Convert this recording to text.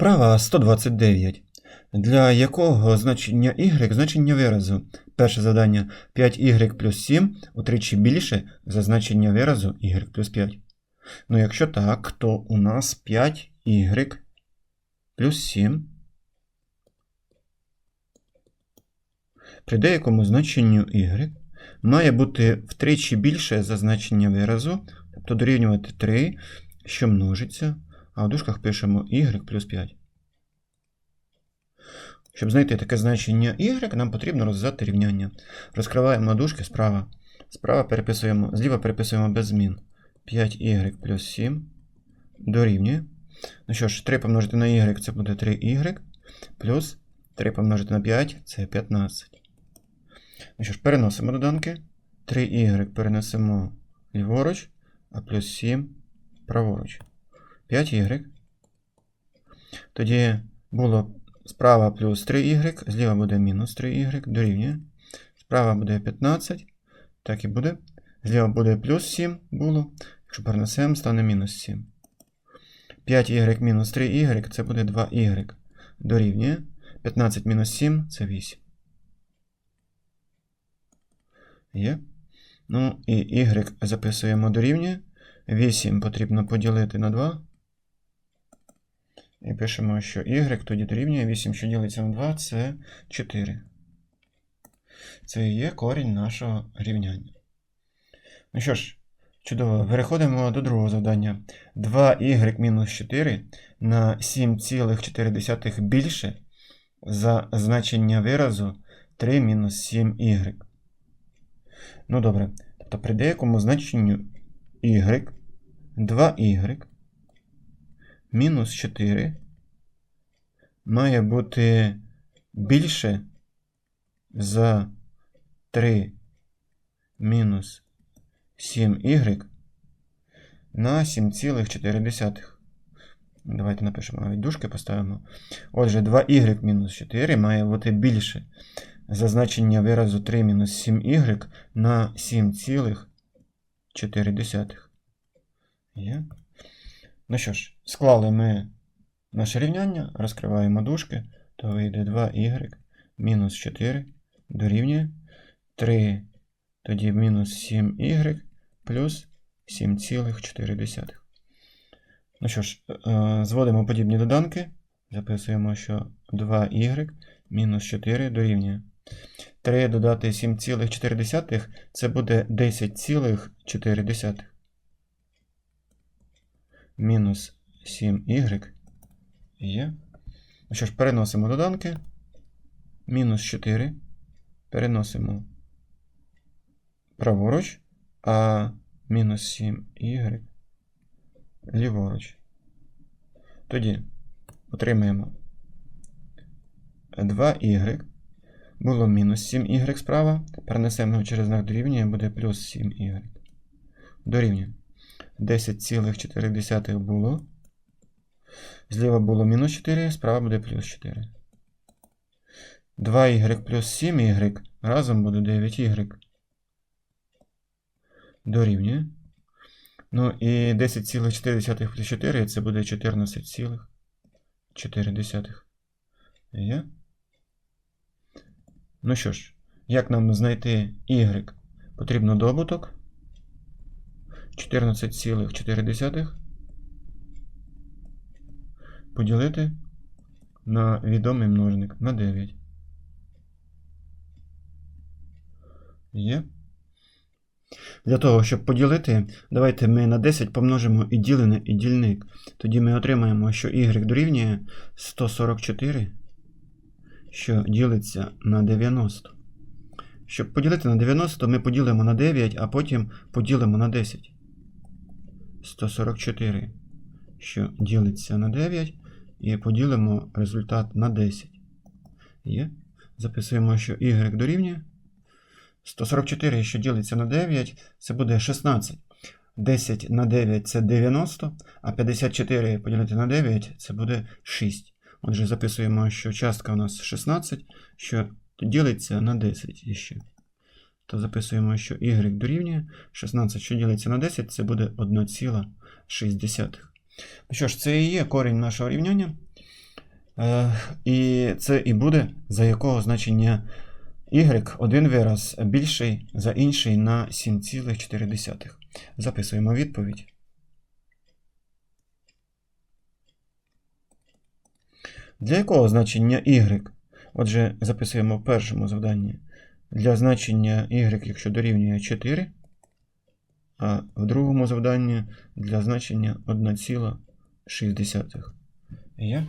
Вправа 129. Для якого значення y значення виразу? Перше завдання 5y плюс 7 утричі більше за значення виразу y плюс 5. Ну, якщо так, то у нас 5y плюс 7 при деякому значенню y має бути втричі більше за значення виразу, тобто дорівнювати 3, що множиться, а в дужках пишемо y плюс 5. Щоб знайти таке значення y, нам потрібно розв'язати рівняння. Розкриваємо дужки справа. Справа переписуємо, зліва переписуємо без змін. 5y плюс 7 дорівнює. Ну що ж, 3 помножити на y це буде 3y, плюс 3 помножити на 5 це 15. Ну що ж, переносимо доданки. 3y перенесемо ліворуч, а плюс 7 праворуч. 5y. Тоді було справа плюс 3y, зліва буде мінус 3y, дорівнює. Справа буде 15, так і буде. Зліва буде плюс 7 було. Якщо перенесемо, стане мінус 7. 5y мінус 3y це буде 2y. Дорівнює. 15 мінус 7 це 8. Є. Ну і y записуємо дорівнює. 8 потрібно поділити на 2. І пишемо, що y тоді дорівнює 8, що ділиться на 2, це 4. Це і є корінь нашого рівняння. Ну що ж, чудово, переходимо до другого завдання. 2y мінус 4 на 7,4 більше за значення виразу 3 мінус 7y. Ну добре, тобто при деякому значенню y, 2y мінус 4 має бути більше за 3 мінус 7y на 7,4. Давайте напишемо навіть дужки поставимо. Отже, 2y мінус 4 має бути більше за значення виразу 3 мінус 7y на 7,4. Є. Ну що ж, склали ми наше рівняння, розкриваємо дужки, то вийде 2y мінус 4 дорівнює 3, тоді мінус 7y плюс 7,4. Ну що ж, е, зводимо подібні доданки. Записуємо, що 2y мінус 4 дорівнює. 3 додати 7,4 це буде 10,4 мінус 7y є. Ну що ж, переносимо доданки. Мінус 4. Переносимо праворуч, а мінус 7y ліворуч. Тоді отримаємо 2y. Було мінус 7y справа. Перенесемо його через знак дорівнює, буде плюс 7y. Дорівнює. 10,4 було. Зліва було мінус 4, справа буде плюс 4. 2y плюс 7y разом буде 9y. Дорівнює. Ну і 10,4 плюс 4 це буде 14,4. Є? Ну що ж, як нам знайти y? Потрібно добуток. 14,4 поділити на відомий множник на 9. Є. Для того, щоб поділити, давайте ми на 10 помножимо і ділене, і дільник. Тоді ми отримаємо, що y дорівнює 144, що ділиться на 90. Щоб поділити на 90, ми поділимо на 9, а потім поділимо на 10. 144, що ділиться на 9, і поділимо результат на 10. Є. Записуємо, що y дорівнює. 144, що ділиться на 9, це буде 16. 10 на 9 це 90, а 54 поділити на 9 це буде 6. Отже, записуємо, що частка у нас 16, що ділиться на 10 іще. То записуємо, що y дорівнює 16, що ділиться на 10, це буде 1,6. Ну що ж, це і є корінь нашого рівняння. Е, і це і буде, за якого значення y один вираз більший за інший на 7,4. Записуємо відповідь. Для якого значення y? Отже, записуємо в першому завданні. Для значення y, якщо дорівнює 4, а в другому завданні для значення 1,6. Є?